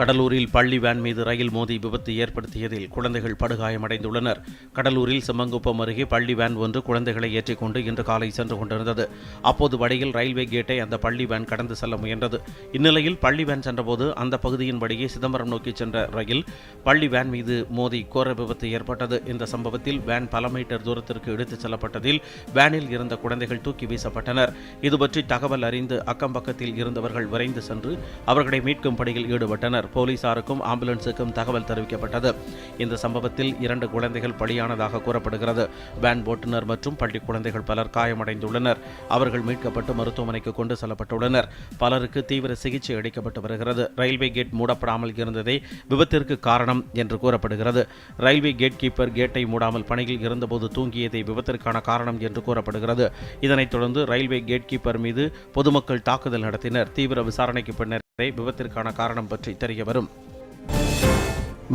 கடலூரில் பள்ளி வேன் மீது ரயில் மோதி விபத்து ஏற்படுத்தியதில் குழந்தைகள் படுகாயமடைந்துள்ளனர். கடலூரில் செம்மங்குப்பம் அருகே பள்ளி வேன் ஒன்று குழந்தைகளை ஏற்றிக்கொண்டு இன்று காலை சென்று கொண்டிருந்தது. அப்போது வழியில் ரயில்வே கேட்டை அந்த பள்ளி வேன் கடந்து செல்ல முயன்றது. இந்நிலையில் பள்ளி வேன் சென்றபோது அந்த பகுதியின் வழியே சிதம்பரம் நோக்கி சென்ற ரயில் பள்ளி வேன் மீது மோதி கோர விபத்து ஏற்பட்டது. இந்த சம்பவத்தில் வேன் பல மீட்டர் தூரத்திற்கு எடுத்துச் செல்லப்பட்டதில் வேனில் இருந்த குழந்தைகள் தூக்கி வீசப்பட்டனர். இதுபற்றி தகவல் அறிந்து அக்கம் பக்கத்தில் இருந்தவர்கள் விரைந்து சென்று அவர்களை மீட்கும் பணியில் ஈடுபட்டனர். போலீசாருக்கும் ஆம்புலன்ஸுக்கும் தகவல் தெரிவிக்கப்பட்டது. இந்த சம்பவத்தில் இரண்டு குழந்தைகள் பலியானதாக கூறப்படுகிறது. வேன் ஓட்டுநர் மற்றும் பள்ளி குழந்தைகள் பலர் காயமடைந்துள்ளனர். அவர்கள் மீட்கப்பட்டு மருத்துவமனைக்கு கொண்டு செல்லப்பட்டுள்ளனர். பலருக்கு தீவிர சிகிச்சை அளிக்கப்பட்டு வருகிறது. ரயில்வே கேட் மூடப்படாமல் இருந்ததே விபத்திற்கு காரணம் என்று கூறப்படுகிறது. ரயில்வே கேட் கீப்பர் கேட்டை மூடாமல் பணியில் இருந்தபோது தூங்கியதே விபத்திற்கான காரணம் என்று கூறப்படுகிறது. இதனைத் தொடர்ந்து ரயில்வே கேட் கீப்பர் மீது பொதுமக்கள் தாக்குதல் நடத்தினர். தீவிர விசாரணைக்கு பின்னர் விபத்திற்கான காரணம் பற்றி தெரிய வரும்.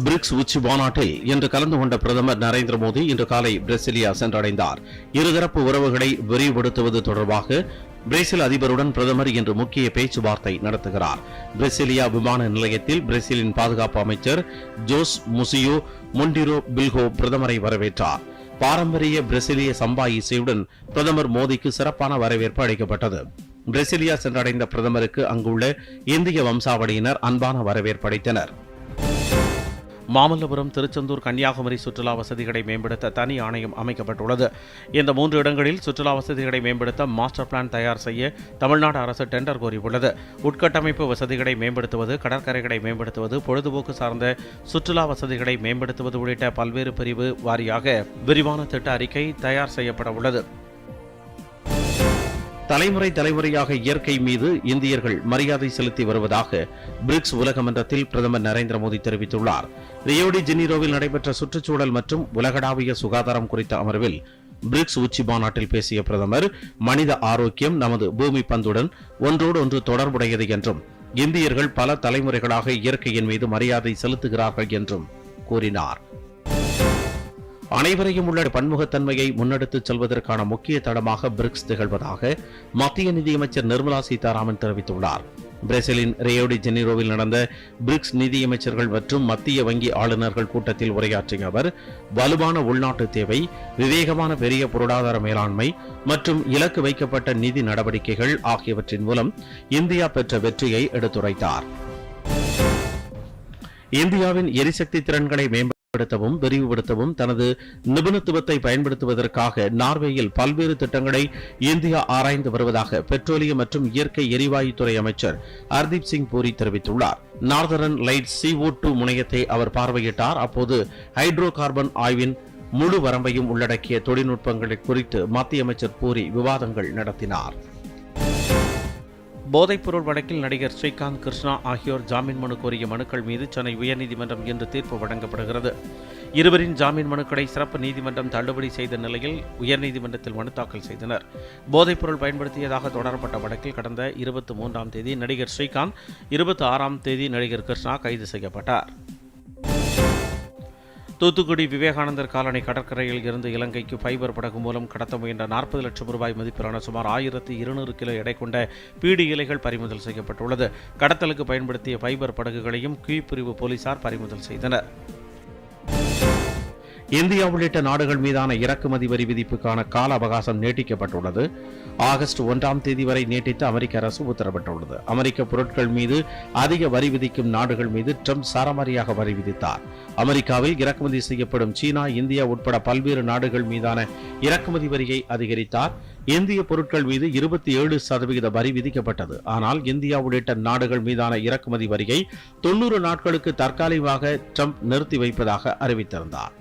பிரிக்ஸ் உச்சி மாநாட்டில் இன்று கலந்து கொண்ட பிரதமர் நரேந்திர மோடி இன்று காலை பிரசிலியா சென்றடைந்தார். இருதரப்பு உறவுகளை விரிவுபடுத்துவது தொடர்பாக பிரேசில் அதிபருடன் பிரதமர் இன்று முக்கிய பேச்சுவார்த்தை நடத்துகிறார். பிரேசிலியா விமான நிலையத்தில் பிரேசிலின் பாதுகாப்பு அமைச்சர் ஜோஸ் முசியோ மொண்டிரோ பில்கோ பிரதமரை வரவேற்றார். பாரம்பரிய பிரேசிலிய சம்பா இசையுடன் பிரதமர் மோடிக்கு சிறப்பான வரவேற்பு அளிக்கப்பட்டது. பிரேசிலியா சென்றடைந்த பிரதமருக்கு அங்குள்ள இந்திய வம்சாவளியினர் அன்பான வரவேற்பு அளித்தனர். மாமல்லபுரம் திருச்செந்தூர் கன்னியாகுமரி சுற்றுலா வசதிகளை மேம்படுத்த தனி ஆணையம் அமைக்கப்பட்டுள்ளது. இந்த மூன்று இடங்களில் சுற்றுலா வசதிகளை மேம்படுத்த மாஸ்டர் பிளான் தயார் செய்ய தமிழ்நாடு அரசு டெண்டர் கோரியுள்ளது. உட்கட்டமைப்பு வசதிகளை மேம்படுத்துவது கடற்கரைகளை மேம்படுத்துவது பொழுதுபோக்கு சார்ந்த சுற்றுலா வசதிகளை மேம்படுத்துவது உள்ளிட்ட பல்வேறு பிரிவு வாரியாக விரிவான திட்ட அறிக்கை தயார் செய்யப்பட உள்ளது. தலைமுறை தலைமுறையாக இயற்கை மீது இந்தியர்கள் மரியாதை செலுத்தி வருவதாக பிரிக்ஸ் உலக மன்றத்தில் பிரதமர் நரேந்திர மோடி தெரிவித்துள்ளார். ரியோடி ஜெனீரோவில் நடைபெற்ற சுற்றுச்சூழல் மற்றும் உலகளாவிய சுகாதாரம் குறித்த அமர்வில் பிரிக்ஸ் உச்சி மாநாட்டில் பேசிய பிரதமர் மனித ஆரோக்கியம் நமது பூமி பந்துடன் ஒன்றோடு ஒன்று தொடர்புடையது என்றும் இந்தியர்கள் பல தலைமுறைகளாக இயற்கையின் மீது மரியாதை செலுத்துகிறார்கள் என்றும் கூறினார். அனைவரையும் உள்ள பன்முகத்தன்மையை முன்னெடுத்துச் செல்வதற்கான முக்கிய தளமாக பிரிக்ஸ் திகழ்வதாக மத்திய நிதியமைச்சர் நிர்மலா சீதாராமன் தெரிவித்துள்ளார். பிரேசிலின் ரியோடி ஜெனிரோவில் நடந்த பிரிக்ஸ் நிதியமைச்சர்கள் மற்றும் மத்திய வங்கி ஆளுநர்கள் கூட்டத்தில் உரையாற்றிய அவர் வலுவான உள்நாட்டு தேவை விவேகமான பெரிய பொருளாதார மேலாண்மை மற்றும் இலக்கு வைக்கப்பட்ட நிதி நடவடிக்கைகள் ஆகியவற்றின் மூலம் இந்தியா பெற்ற வெற்றியை எடுத்துரைத்தார். இந்தியாவின் எரிசக்தி திறன்களை மேம்படுத்த படுத்தவும் விரிவுபடுத்தவும் தனது நிபுணத்துவத்தை பயன்படுத்துவதற்காக நார்வேயில் பல்வேறு திட்டங்களை இந்தியா ஆராய்ந்து வருவதாக பெட்ரோலியம் மற்றும் இயற்கை எரிவாயுத்துறை அமைச்சர் ஹர்தீப் சிங் பூரி தெரிவித்துள்ளார். நார்தரன் லைட் சிஓ டூ முனையத்தை அவர் பார்வையிட்டார். அப்போது ஹைட்ரோ கார்பன் ஆய்வின் முழு வரம்பையும் உள்ளடக்கிய தொழில்நுட்பங்களை குறித்து மத்திய அமைச்சர் பூரி விவாதங்கள் நடத்தினார். போதைப்பொருள் வழக்கில் நடிகர் ஸ்ரீகாந்த் கிருஷ்ணா ஆகியோர் ஜாமீன் மனு கோரிய மனுக்கள் மீது சென்னை உயர்நீதிமன்றம் இன்று தீர்ப்பு வழங்கப்படுகிறது. இருவரின் ஜாமீன் மனுக்களை சிறப்பு நீதிமன்றம் தள்ளுபடி செய்த நிலையில் உயர்நீதிமன்றத்தில் மனு தாக்கல் செய்தனர். போதைப்பொருள் பயன்படுத்தியதாக தொடரப்பட்ட வழக்கில் கடந்த இருபத்தி மூன்றாம் தேதி நடிகர் ஸ்ரீகாந்த் இருபத்தி ஆறாம் தேதி நடிகர் கிருஷ்ணா கைது செய்யப்பட்டார். தூத்துக்குடி விவேகானந்தர் காலனி கடற்கரையில் இருந்து இலங்கைக்கு ஃபைபர் படகு மூலம் கடத்த முயன்ற நாற்பது லட்சம் ரூபாய் மதிப்பிலான சுமார் ஆயிரத்தி இருநூறு கிலோ எடை கொண்ட பீடி இலைகள் பறிமுதல் செய்யப்பட்டுள்ளது. கடத்தலுக்கு பயன்படுத்திய ஃபைபர் படகுகளையும் கீ பிரிவு போலீசார் பறிமுதல் செய்தனர். இந்தியா உள்ளிட்ட நாடுகள் மீதான இறக்குமதி வரி விதிப்புக்கான கால அவகாசம் நீட்டிக்கப்பட்டுள்ளது. ஆகஸ்ட் ஒன்றாம் தேதி வரை நீட்டித்து அமெரிக்க அரசு உத்தரவிட்டுள்ளது. அமெரிக்க பொருட்கள் மீது அதிக வரி விதிக்கும் நாடுகள் மீது ட்ரம்ப் சரமாரியாக வரி விதித்தார். அமெரிக்காவில் இறக்குமதி செய்யப்படும் சீனா இந்தியா உட்பட பல்வேறு நாடுகள் மீதான இறக்குமதி வரியை அதிகரித்தார். இந்திய பொருட்கள் மீது இருபத்தி ஏழு சதவிகித வரி விதிக்கப்பட்டது. ஆனால் இந்தியா உள்ளிட்ட நாடுகள் மீதான இறக்குமதி வரியை தொன்னூறு நாட்களுக்கு தற்காலிகமாக ட்ரம்ப் நிறுத்தி வைப்பதாக அறிவித்திருந்தார்.